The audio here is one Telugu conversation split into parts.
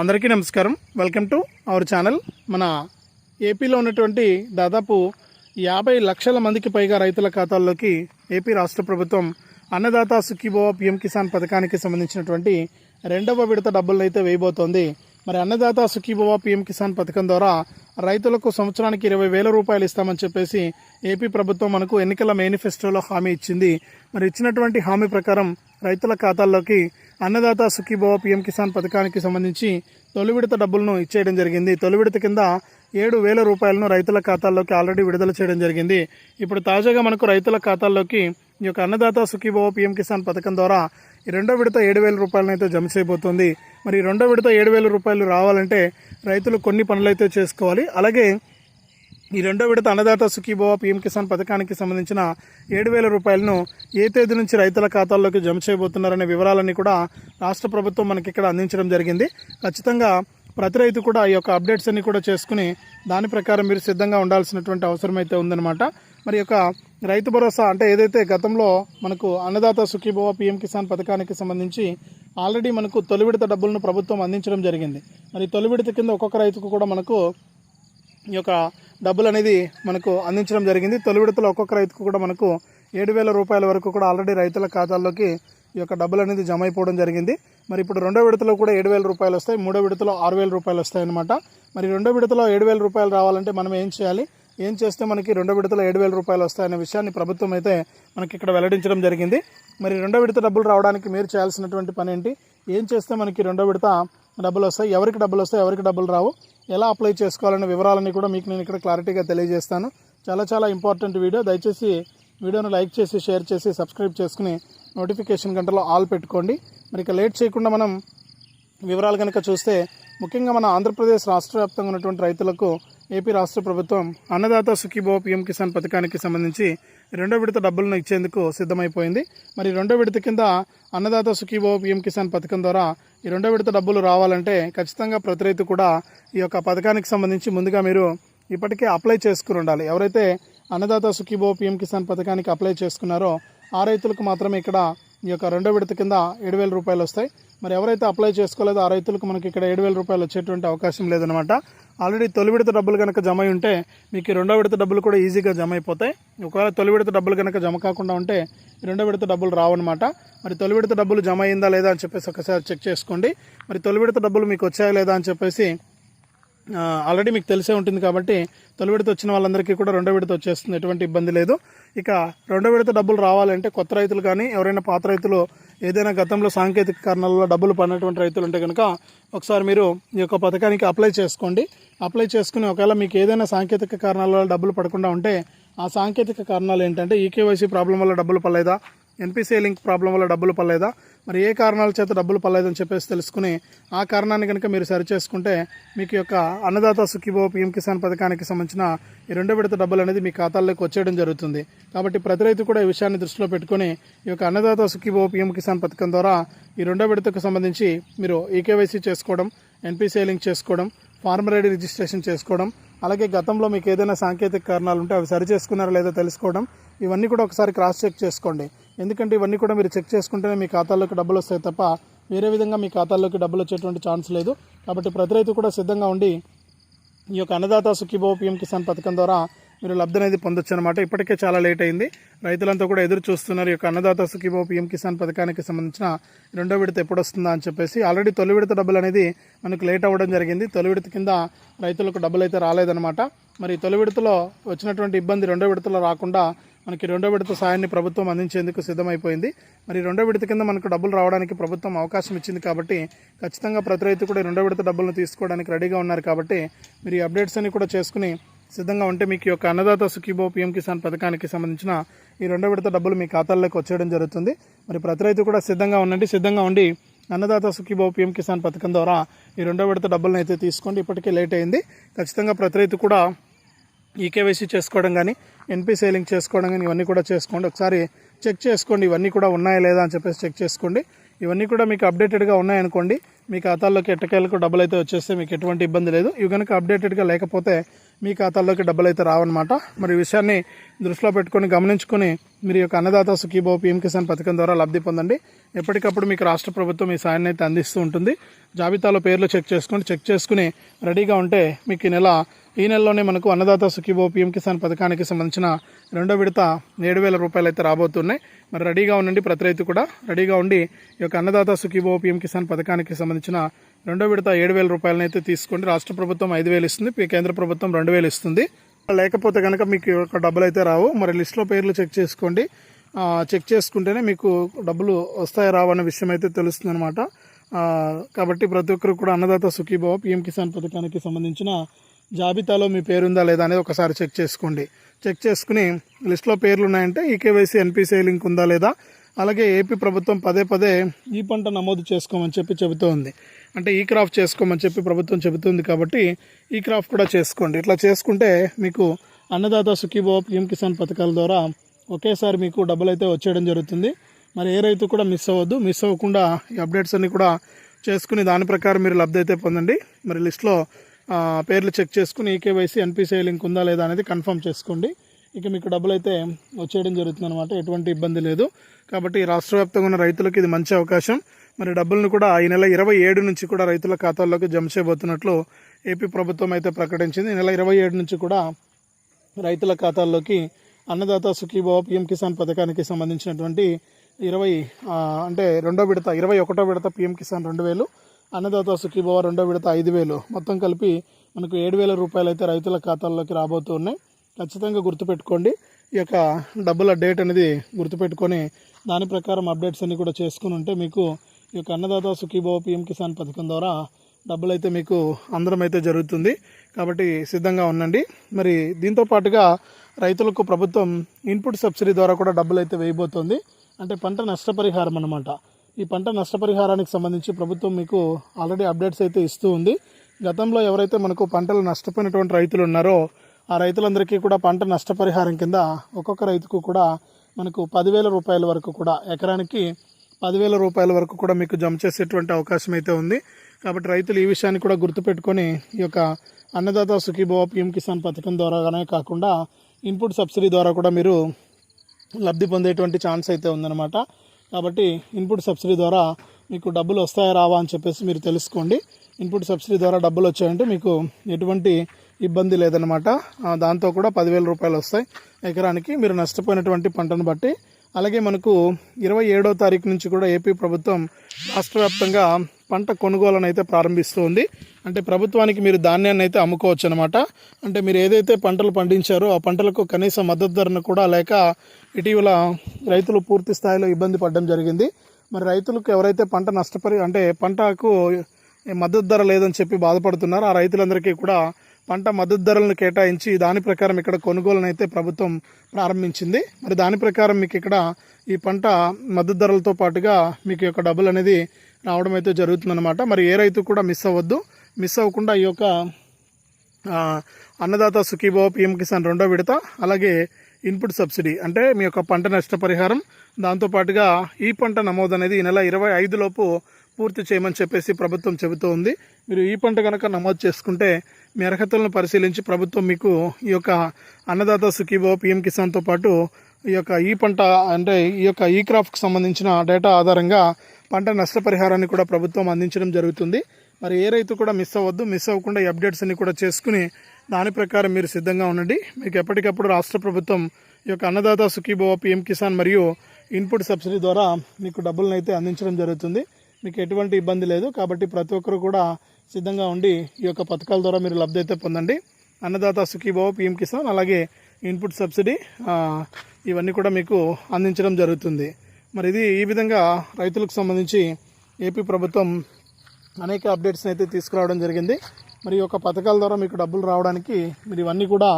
అందరికీ నమస్కారం. వెల్కమ్ టు అవర్ ఛానల్ మన ఏపీలో ఉన్నటువంటి దాదాపు యాభై లక్షల మందికి పైగా రైతుల ఖాతాల్లోకి ఏపీ రాష్ట్ర ప్రభుత్వం అన్నదాత సుఖీభవ పిఎం కిసాన్ పథకానికి సంబంధించినటువంటి రెండవ విడత డబ్బులను అయితే వేయబోతోంది. మరి అన్నదాత సుఖీభవ పిఎం కిసాన్ పథకం ద్వారా రైతులకు సంవత్సరానికి ఇరవై వేల రూపాయలు ఇస్తామని చెప్పేసి ఏపీ ప్రభుత్వం మనకు ఎన్నికల మేనిఫెస్టోలో హామీ ఇచ్చింది. మరి ఇచ్చినటువంటి హామీ ప్రకారం రైతుల ఖాతాల్లోకి అన్నదాత సుఖీభవ పిఎం కిసాన్ పథకానికి సంబంధించి తొలి విడత డబ్బులను ఇచ్చేయడం జరిగింది. తొలి విడత కింద ఏడు వేల రూపాయలను రైతుల ఖాతాల్లోకి ఆల్రెడీ విడుదల చేయడం జరిగింది. ఇప్పుడు తాజాగా మనకు రైతుల ఖాతాల్లోకి ఈ యొక్క అన్నదాత సుఖీభవ పిఎం కిసాన్ పథకం ద్వారా ఈ రెండో విడత ఏడు వేల రూపాయలను అయితే జమ చేయబోతోంది. మరి రెండో విడత ఏడు వేల రూపాయలు రావాలంటే రైతులు కొన్ని పనులైతే చేసుకోవాలి. అలాగే ఈ రెండో విడత అన్నదాత సుఖీభవ పీఎం కిసాన్ పథకానికి సంబంధించిన ఏడు వేల రూపాయలను ఏ తేదీ నుంచి రైతుల ఖాతాల్లోకి జమ చేయబోతున్నారనే వివరాలన్నీ కూడా రాష్ట్ర ప్రభుత్వం మనకి ఇక్కడ అందించడం జరిగింది. ఖచ్చితంగా ప్రతి రైతు కూడా ఈ యొక్క అప్డేట్స్ అన్ని కూడా చేసుకుని దాని ప్రకారం మీరు సిద్ధంగా ఉండాల్సినటువంటి అవసరం అయితే ఉందన్నమాట. మరి యొక్క రైతు భరోసా అంటే ఏదైతే గతంలో మనకు అన్నదాత సుఖీభవ పీఎం కిసాన్ పథకానికి సంబంధించి ఆల్రెడీ మనకు తొలి విడత డబ్బులను ప్రభుత్వం అందించడం జరిగింది. మరి తొలి విడత కింద ఒక్కొక్క రైతుకు కూడా మనకు ఈ యొక్క డబ్బులు అనేది మనకు అందించడం జరిగింది. తొలి విడతలో ఒక్కొక్క రైతుకు కూడా మనకు ఏడు వేల రూపాయల వరకు కూడా ఆల్రెడీ రైతుల ఖాతాల్లోకి ఈ యొక్క డబ్బులు అనేది జమ అయిపోవడం జరిగింది. మరి ఇప్పుడు రెండో విడతలో కూడా ఏడు వేల రూపాయలు వస్తాయి. మూడో విడతలో ఆరు వేల రూపాయలు వస్తాయి అనమాట మరి రెండో విడతలో ఏడు వేల రూపాయలు రావాలంటే మనం ఏం చేయాలి? ఏం చేస్తే మనకి రెండో విడతలో ఏడు వేల రూపాయలు వస్తాయనే విషయాన్ని ప్రభుత్వం అయితే మనకి ఇక్కడ వెల్లడించడం జరిగింది. మరి రెండో విడత డబ్బులు రావడానికి మీరు చేయాల్సినటువంటి పని ఏంటి? ఏం చేస్తే మనకి రెండో విడత డబ్బులు వస్తాయి? ఎవరికి డబ్బులు వస్తాయి? ఎవరికి డబ్బులు రావు? ఎలా అప్లై చేసుకోవాలనే వివరాలన్నీ కూడా మీకు నేను ఇక్కడ క్లారిటీగా తెలియజేస్తాను. చాలా చాలా ఇంపార్టెంట్ వీడియో. దయచేసి వీడియోను లైక్ చేసి షేర్ చేసి సబ్స్క్రైబ్ చేసుకుని నోటిఫికేషన్ గంటలో ఆల్ పెట్టుకోండి. మరి ఇక లేట్ చేయకుండా మనం వివరాలు కనుక చూస్తే ముఖ్యంగా మన ఆంధ్రప్రదేశ్ రాష్ట్ర వ్యాప్తంగా ఉన్నటువంటి రైతులకు ఏపీ రాష్ట్ర ప్రభుత్వం అన్నదాత సుఖీభవ పిఎం కిసాన్ పథకానికి సంబంధించి రెండో విడత డబ్బులను ఇచ్చేందుకు సిద్ధమైపోయింది. మరి రెండో విడత కింద అన్నదాత సుఖీభవ పిఎం కిసాన్ పథకం ద్వారా ఈ రెండో విడత డబ్బులు రావాలంటే ఖచ్చితంగా ప్రతి రైతు కూడా ఈ యొక్క పథకానికి సంబంధించి ముందుగా మీరు ఇప్పటికే అప్లై చేసుకుని ఉండాలి. ఎవరైతే అన్నదాత సుఖీభవ పిఎం కిసాన్ పథకానికి అప్లై చేసుకున్నారో ఆ రైతులకు మాత్రమే ఇక్కడ ఈ యొక్క రెండో విడత కింద ఏడు వేల రూపాయలు వస్తాయి. మరి ఎవరైతే అప్లై చేసుకోలేదో ఆ రైతులకు మనకి ఇక్కడ ఏడు వేల రూపాయలు వచ్చేటువంటి అవకాశం లేదనమాట ఆల్రెడీ తొలి విడత డబ్బులు కనుక జమ అయి ఉంటే మీకు ఈ రెండో విడత డబ్బులు కూడా ఈజీగా జమ అయిపోతాయి. ఒకవేళ తొలి విడత డబ్బులు కనుక జమ కాకుండా ఉంటే రెండో విడత డబ్బులు రావన్నమాట. మరి తొలి విడత డబ్బులు జమ అయిందా లేదా అని చెప్పేసి ఒకసారి చెక్ చేసుకోండి. మరి తొలి విడత డబ్బులు మీకు వచ్చాయా లేదా అని చెప్పేసి ఆల్రెడీ మీకు తెలిసే ఉంటుంది కాబట్టి తొలి విడత వచ్చిన వాళ్ళందరికీ కూడా రెండో విడత వచ్చేస్తుంది. ఎటువంటి ఇబ్బంది లేదు. ఇక రెండో విడత డబ్బులు రావాలంటే కొత్త రైతులు కానీ ఎవరైనా పాత రైతులు ఏదైనా గతంలో సాంకేతిక కారణాలలో డబ్బులు పడినటువంటి రైతులు ఉంటే కనుక ఒకసారి మీరు ఈ యొక్క పథకానికి అప్లై చేసుకోండి. అప్లై చేసుకుని ఒకవేళ మీకు ఏదైనా సాంకేతిక కారణాల వల్ల డబ్బులు పడకుండా ఉంటే ఆ సాంకేతిక కారణాలు ఏంటంటే ఈకేవైసీ ప్రాబ్లం వల్ల డబ్బులు పడలేదా? ఎన్పిసి లింక్ ప్రాబ్లం వల్ల డబ్బులు పడలేదా? మరి ఏ కారణాల చేత డబ్బులు పడలేదని చెప్పేసి తెలుసుకుని ఆ కారణాన్ని కనుక మీరు సరి చేసుకుంటే మీకు యొక్క అన్నదాత సుఖీభో పిఎం కిసాన్ పథకానికి సంబంధించిన ఈ రెండో విడత డబ్బులు అనేది మీ ఖాతాల్లోకి వచ్చేయడం జరుగుతుంది. కాబట్టి ప్రతి రైతు కూడా ఈ విషయాన్ని దృష్టిలో పెట్టుకొని ఈ యొక్క అన్నదాత సుఖీభో పిఎం కిసాన్ పథకం ద్వారా ఈ రెండో విడతకు సంబంధించి మీరు ఈకేవైసీ చేసుకోవడం ఎన్పిసిఐ లింక్ చేసుకోవడం ఫార్మర్ ఐడి రిజిస్ట్రేషన్ చేసుకోవడం అలాగే గతంలో మీకు ఏదైనా సాంకేతిక కారణాలు ఉంటే అవి సరి చేసుకున్నారా లేదో తెలుసుకోవడం ఇవన్నీ కూడా ఒకసారి క్రాస్ చెక్ చేసుకోండి. ఎందుకంటే ఇవన్నీ కూడా మీరు చెక్ చేసుకుంటేనే మీ ఖాతాల్లోకి డబ్బులు వస్తాయి తప్ప వేరే విధంగా మీ ఖాతాల్లోకి డబ్బులు వచ్చేటువంటి ఛాన్స్ లేదు. కాబట్టి ప్రతి రైతు కూడా సిద్ధంగా ఉండి ఈ యొక్క అన్నదాత సుఖీభవ పిఎం కిసాన్ పథకం ద్వారా మీరు లబ్ధి అనేది పొందొచ్చు అనమాట ఇప్పటికే చాలా లేట్ అయింది. రైతులంతా కూడా ఎదురు చూస్తున్నారు ఈ యొక్క అన్నదాత సుఖీభవ పిఎం కిసాన్ పథకానికి సంబంధించిన రెండో విడత ఎప్పుడు వస్తుందా అని చెప్పేసి. ఆల్రెడీ తొలి విడత డబ్బులు అనేది మనకు లేట్ అవ్వడం జరిగింది. తొలి విడత కింద రైతులకు డబ్బులు అయితే రాలేదన్నమాట. మరి తొలి విడతలో వచ్చినటువంటి ఇబ్బంది రెండో విడతలో రాకుండా మనకి రెండో విడత సాయాన్ని ప్రభుత్వం అందించేందుకు సిద్ధమైపోయింది. మరి రెండో విడత కింద మనకు డబ్బులు రావడానికి ప్రభుత్వం అవకాశం ఇచ్చింది కాబట్టి ఖచ్చితంగా ప్రతి రైతు కూడా రెండో విడత డబ్బులను తీసుకోవడానికి రెడీగా ఉన్నారు కాబట్టి మీరు ఈ అప్డేట్స్ అన్ని కూడా చేసుకుని సిద్ధంగా ఉంటే మీకు యొక్క అన్నదాత సుఖీబో పిఎం కిసాన్ పథకానికి సంబంధించిన ఈ రెండో విడత డబ్బులు మీ ఖాతాల్లోకి వచ్చేయడం జరుగుతుంది. మరి ప్రతి రైతు కూడా సిద్ధంగా ఉండండి సిద్ధంగా ఉండి అన్నదాత సుఖీబో పిఎం కిసాన్ పథకం ద్వారా ఈ రెండో విడత డబ్బులను అయితే తీసుకోండి. ఇప్పటికే లేట్ అయింది. ఖచ్చితంగా ప్రతి రైతు కూడా ఈకేవైసీ చేసుకోవడం కానీ ఎన్పీ సేలింగ్ చేసుకోవడం కానీ ఇవన్నీ కూడా చేసుకోండి. ఒకసారి చెక్ చేసుకోండి ఇవన్నీ కూడా ఉన్నాయా లేదా అని చెప్పేసి చెక్ చేసుకోండి. ఇవన్నీ కూడా మీకు అప్డేటెడ్గా ఉన్నాయనుకోండి మీ ఖాతాల్లోకి ఎట్టకేలకు డబ్బులు అయితే వచ్చేస్తే మీకు ఎటువంటి ఇబ్బంది లేదు. ఇవి కనుక అప్డేటెడ్గా లేకపోతే మీ ఖాతాల్లోకి డబ్బులు అయితే రావన్నమాట. మరి విషయాన్ని దృష్టిలో పెట్టుకొని గమనించుకొని మీరు యొక్క అన్నదాత సుఖీభావ పీఎం కిసాన్ పథకం ద్వారా లబ్ధి పొందండి. ఎప్పటికప్పుడు మీకు రాష్ట్ర ప్రభుత్వం ఈ సాయాన్ని అయితే అందిస్తూ ఉంటుంది. జాబితాలో పేర్లు చెక్ చేసుకోండి. చెక్ చేసుకుని రెడీగా ఉంటే మీకు ఈ నెల ఈ నెలలోనే మనకు అన్నదాత సుఖీబో పీఎం కిసాన్ పథకానికి సంబంధించిన రెండో విడత ఏడు వేల రూపాయలు అయితే రాబోతున్నాయి. మరి రెడీగా ఉండండి ప్రతి రైతు కూడా రెడీగా ఉండి ఈ యొక్క అన్నదాత సుఖీభావ పీఎం కిసాన్ పథకానికి సంబంధించిన రెండో విడత ఏడు వేల రూపాయలను అయితే తీసుకోండి. రాష్ట్ర ప్రభుత్వం ఐదు వేలు ఇస్తుంది కేంద్ర ప్రభుత్వం రెండు వేలు ఇస్తుంది. లేకపోతే కనుక మీకు యొక్క డబ్బులు అయితే రావు. మరి లిస్ట్లో పేర్లు చెక్ చేసుకోండి. చెక్ చేసుకుంటేనే మీకు డబ్బులు వస్తాయా రావన్న విషయం అయితే తెలుస్తుంది అనమాట కాబట్టి ప్రతి ఒక్కరు కూడా అన్నదాత సుఖీభావ పీఎం కిసాన్ పథకానికి సంబంధించిన జాబితాలో మీ పేరు ఉందా లేదా అనేది ఒకసారి చెక్ చేసుకోండి. చెక్ చేసుకుని లిస్ట్లో పేర్లు ఉన్నాయంటే ఈకేవైసీ ఎన్పిసిఐ లింక్ ఉందా లేదా? అలాగే ఏపీ ప్రభుత్వం పదే పదే ఈ పంట నమోదు చేసుకోమని చెప్పి చెబుతూ ఉంది అంటే ఈ క్రాఫ్ చేసుకోమని చెప్పి ప్రభుత్వం చెబుతుంది కాబట్టి ఈ క్రాఫ్ కూడా చేసుకోండి. ఇట్లా చేసుకుంటే మీకు అన్నదాత సుఖీభావ పీఎం కిసాన్ పథకాల ద్వారా ఒకేసారి మీకు డబ్బులు అయితే వచ్చేయడం జరుగుతుంది. మరి ఏ రైతు కూడా మిస్ అవ్వద్దు. మిస్ అవ్వకుండా ఈ అప్డేట్స్ అన్నీ కూడా చేసుకుని దాని ప్రకారం మీరు లబ్ధి అయితే పొందండి. మరి లిస్ట్లో పేర్లు చెక్ చేసుకుని ఈకేవైసీ ఎన్పిసిఐ లింక్ ఉందా లేదా అనేది కన్ఫర్మ్ చేసుకోండి. ఇక మీకు డబ్బులు అయితే వచ్చేయడం జరుగుతుంది అనమాట ఎటువంటి ఇబ్బంది లేదు. కాబట్టి రాష్ట్ర వ్యాప్తంగా ఉన్న రైతులకు ఇది మంచి అవకాశం. మరి డబ్బులను కూడా ఈ నెల ఇరవై ఏడు నుంచి కూడా రైతుల ఖాతాల్లోకి జమ చేయబోతున్నట్లు ఏపీ ప్రభుత్వం అయితే ప్రకటించింది. ఈ నెల ఇరవై ఏడు నుంచి కూడా రైతుల ఖాతాల్లోకి అన్నదాత సుఖీభావ పిఎం కిసాన్ పథకానికి సంబంధించినటువంటి ఇరవై అంటే రెండో విడత ఇరవై ఒకటో విడత పిఎం కిసాన్ రెండు వేలు అన్నదాత సుఖీభవ రెండో విడత ఐదు వేలు. మొత్తం కలిపి మనకు ఏడు వేల రూపాయలు అయితే రైతుల ఖాతాల్లోకి రాబోతూ ఉన్నాయి. ఖచ్చితంగా గుర్తుపెట్టుకోండి. ఈ యొక్క డబ్బుల డేట్ అనేది గుర్తుపెట్టుకొని దాని ప్రకారం అప్డేట్స్ అన్నీ కూడా చేసుకుని ఉంటే మీకు ఈ యొక్క అన్నదాత సుఖీభవ పిఎం కిసాన్ పథకం ద్వారా డబ్బులు అయితే మీకు అందరం అయితే జరుగుతుంది. కాబట్టి సిద్ధంగా ఉండండి. మరి దీంతో పాటుగా రైతులకు ప్రభుత్వం ఇన్పుట్ సబ్సిడీ ద్వారా కూడా డబ్బులు అయితే వేయబోతోంది. అంటే పంట నష్టపరిహారం అన్నమాట. ఈ పంట నష్టపరిహారానికి సంబంధించి ప్రభుత్వం మీకు ఆల్రెడీ అప్డేట్స్ అయితే ఇస్తూ ఉంది. గతంలో ఎవరైతే మనకు పంటలు నష్టపోయినటువంటి రైతులు ఉన్నారో ఆ రైతులందరికీ కూడా పంట నష్టపరిహారం కింద ఒక్కొక్క రైతుకు కూడా మనకు పదివేల రూపాయల వరకు కూడా ఎకరానికి పదివేల రూపాయల వరకు కూడా మీకు జమ చేసేటువంటి అవకాశం అయితే ఉంది. కాబట్టి రైతులు ఈ విషయాన్ని కూడా గుర్తుపెట్టుకొని ఈ యొక్క అన్నదాత సుఖీభవ పిఎం కిసాన్ పథకం ద్వారానే కాకుండా ఇన్పుట్ సబ్సిడీ ద్వారా కూడా మీరు లబ్ధి పొందేటువంటి ఛాన్స్ అయితే ఉందన్నమాట. కాబట్టి ఇన్పుట్ సబ్సిడీ ద్వారా మీకు డబ్బులు వస్తాయా రావా అని చెప్పేసి మీరు తెలుసుకోండి. ఇన్పుట్ సబ్సిడీ ద్వారా డబ్బులు వచ్చాయంటే మీకు ఎటువంటి ఇబ్బంది లేదనమాట దాంతో కూడా పదివేల రూపాయలు వస్తాయి. ఎకరానికి మీరు నష్టపోయినటువంటి పంటను బట్టి. అలాగే మనకు ఇరవై ఏడో తారీఖు నుంచి కూడా ఏపీ ప్రభుత్వం రాష్ట్ర వ్యాప్తంగా పంట కొనుగోలను అయితే ప్రారంభిస్తుంది అంటే ప్రభుత్వానికి మీరు ధాన్యాన్ని అయితే అమ్ముకోవచ్చు అనమాట అంటే మీరు ఏదైతే పంటలు పండించారో ఆ పంటలకు కనీస మద్దతు ధరను కూడా లేక ఇటీవల రైతులు పూర్తి స్థాయిలో ఇబ్బంది పడడం జరిగింది. మరి రైతులకు ఎవరైతే పంట నష్టపరి అంటే పంటకు మద్దతు ధర లేదని చెప్పి బాధపడుతున్నారు ఆ రైతులందరికీ కూడా పంట మద్దతు ధరలను కేటాయించి దాని ప్రకారం ఇక్కడ కొనుగోలును అయితే ప్రభుత్వం ప్రారంభించింది. మరి దాని ప్రకారం మీకు ఇక్కడ ఈ పంట మద్దతు ధరలతో పాటుగా మీకు యొక్క డబ్బులు అనేది రావడం అయితే జరుగుతుందన్నమాట. మరి ఏ రైతు కూడా మిస్ అవ్వద్దు. మిస్ అవ్వకుండా ఈ యొక్క అన్నదాత సుఖీభావ పిఎం కిసాన్ రెండో విడత అలాగే ఇన్పుట్ సబ్సిడీ అంటే మీ యొక్క పంట నష్టపరిహారం. దాంతోపాటుగా ఈ పంట నమోదు అనేది ఈ నెల ఇరవై ఐదులోపు పూర్తి చేయమని చెప్పేసి ప్రభుత్వం చెబుతూ ఉంది. మీరు ఈ పంట కనుక నమోదు చేసుకుంటే మీ అర్హతలను పరిశీలించి ప్రభుత్వం మీకు ఈ యొక్క అన్నదాత సుఖీభావ పిఎం కిసాన్తో పాటు ఈ యొక్క ఈ పంట అంటే ఈ యొక్క ఈ క్రాప్కి సంబంధించిన డేటా ఆధారంగా పంట నష్టపరిహారాన్ని కూడా ప్రభుత్వం అందించడం జరుగుతుంది. మరి ఏ రైతు కూడా మిస్ అవ్వద్దు. మిస్ అవ్వకుండా ఈ అప్డేట్స్ అన్ని కూడా చేసుకుని దాని ప్రకారం మీరు సిద్ధంగా ఉండండి. మీకు ఎప్పటికప్పుడు రాష్ట్ర ప్రభుత్వం ఈ యొక్క అన్నదాత సుఖీభవ పిఎం కిసాన్ మరియు ఇన్పుట్ సబ్సిడీ ద్వారా మీకు డబ్బులను అయితే అందించడం జరుగుతుంది. మీకు ఎటువంటి ఇబ్బంది లేదు. కాబట్టి ప్రతి ఒక్కరు కూడా సిద్ధంగా ఉండి ఈ యొక్క పథకాల ద్వారా మీరు లబ్ధి అయితే పొందండి. అన్నదాత సుఖీభవ పిఎం కిసాన్ అలాగే ఇన్పుట్ సబ్సిడీ ఇవన్నీ కూడా మీకు అందించడం జరుగుతుంది. మరి ఇది ఈ విధంగా రైతులకు సంబంధించి ఏపీ ప్రభుత్వం అనేక అప్డేట్స్ని అయితే తీసుకురావడం జరిగింది. మరి ఈ యొక్క పథకాల ద్వారా మీకు డబ్బులు రావడానికి మీరు ఇవన్నీ కూడా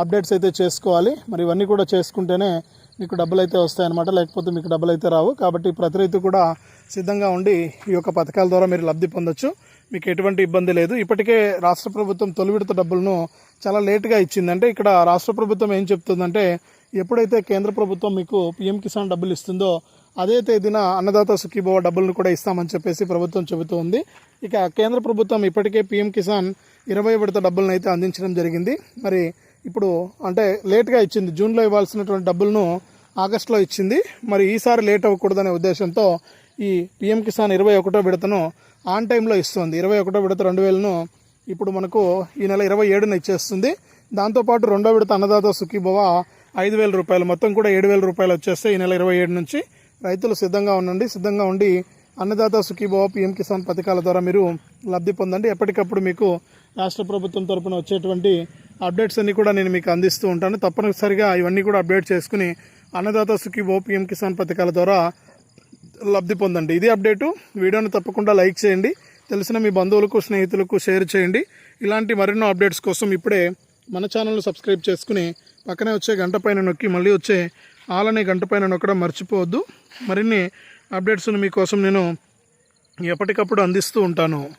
అప్డేట్స్ అయితే చేసుకోవాలి. మరి ఇవన్నీ కూడా చేసుకుంటేనే మీకు డబ్బులు అయితే వస్తాయన్నమాట. లేకపోతే మీకు డబ్బులు అయితే రావు. కాబట్టి ప్రతి రైతు కూడా సిద్ధంగా ఉండి ఈ యొక్క పథకాల ద్వారా మీరు లబ్ధి పొందొచ్చు. మీకు ఎటువంటి ఇబ్బంది లేదు. ఇప్పటికే రాష్ట్ర ప్రభుత్వం తొలి విడత డబ్బులను చాలా లేటుగా ఇచ్చింది అంటే ఇక్కడ రాష్ట్ర ప్రభుత్వం ఏం చెప్తుందంటే ఎప్పుడైతే కేంద్ర ప్రభుత్వం మీకు పిఎం కిసాన్ డబ్బులు ఇస్తుందో అదే తేదీన అన్నదాత సుఖీభవ డబ్బులను కూడా ఇస్తామని చెప్పేసి ప్రభుత్వం చెబుతూ ఉంది. ఇక కేంద్ర ప్రభుత్వం ఇప్పటికే పీఎం కిసాన్ ఇరవై విడత డబ్బులను అయితే అందించడం జరిగింది. మరి ఇప్పుడు అంటే లేట్గా ఇచ్చింది. జూన్లో ఇవ్వాల్సినటువంటి డబ్బులను ఆగస్టులో ఇచ్చింది. మరి ఈసారి లేట్ అవ్వకూడదనే ఉద్దేశంతో ఈ పీఎం కిసాన్ ఇరవై ఒకటో విడతను ఆన్ టైంలో ఇస్తుంది. ఇరవై ఒకటో విడత రెండు వేలను ఇప్పుడు మనకు ఈ నెల ఇరవై ఏడున ఇచ్చేస్తుంది. దాంతోపాటు రెండో విడత అన్నదాత సుఖీభవ ఐదు వేల రూపాయలు మొత్తం కూడా ఏడు వేల రూపాయలు వచ్చేస్తే ఈ నెల ఇరవై ఏడు నుంచి రైతులు సిద్ధంగా ఉండండి సిద్ధంగా ఉండి అన్నదాత సుఖీభావ పిఎం కిసాన్ పథకాల ద్వారా మీరు లబ్ధి పొందండి. ఎప్పటికప్పుడు మీకు రాష్ట్ర ప్రభుత్వం తరపున వచ్చేటువంటి అప్డేట్స్ అన్నీ కూడా నేను మీకు అందిస్తూ ఉంటాను. తప్పనిసరిగా ఇవన్నీ కూడా అప్డేట్ చేసుకుని అన్నదాత సుఖీభావ పిఎం కిసాన్ పథకాల ద్వారా లబ్ధి పొందండి. ఇది అప్డేటు. వీడియోని తప్పకుండా లైక్ చేయండి. తెలిసిన మీ బంధువులకు స్నేహితులకు షేర్ చేయండి. ఇలాంటి మరెన్నో అప్డేట్స్ కోసం ఇప్పుడే మన ఛానల్ను సబ్స్క్రైబ్ చేసుకుని పక్కనే వచ్చే గంట పైన నొక్కి మళ్ళీ వచ్చే ఆలనే గంట పైన నొక్కడం మర్చిపోవద్దు. మరిన్ని అప్డేట్స్ను మీకోసం నేను ఎప్పటికప్పుడు అందిస్తూ ఉంటాను.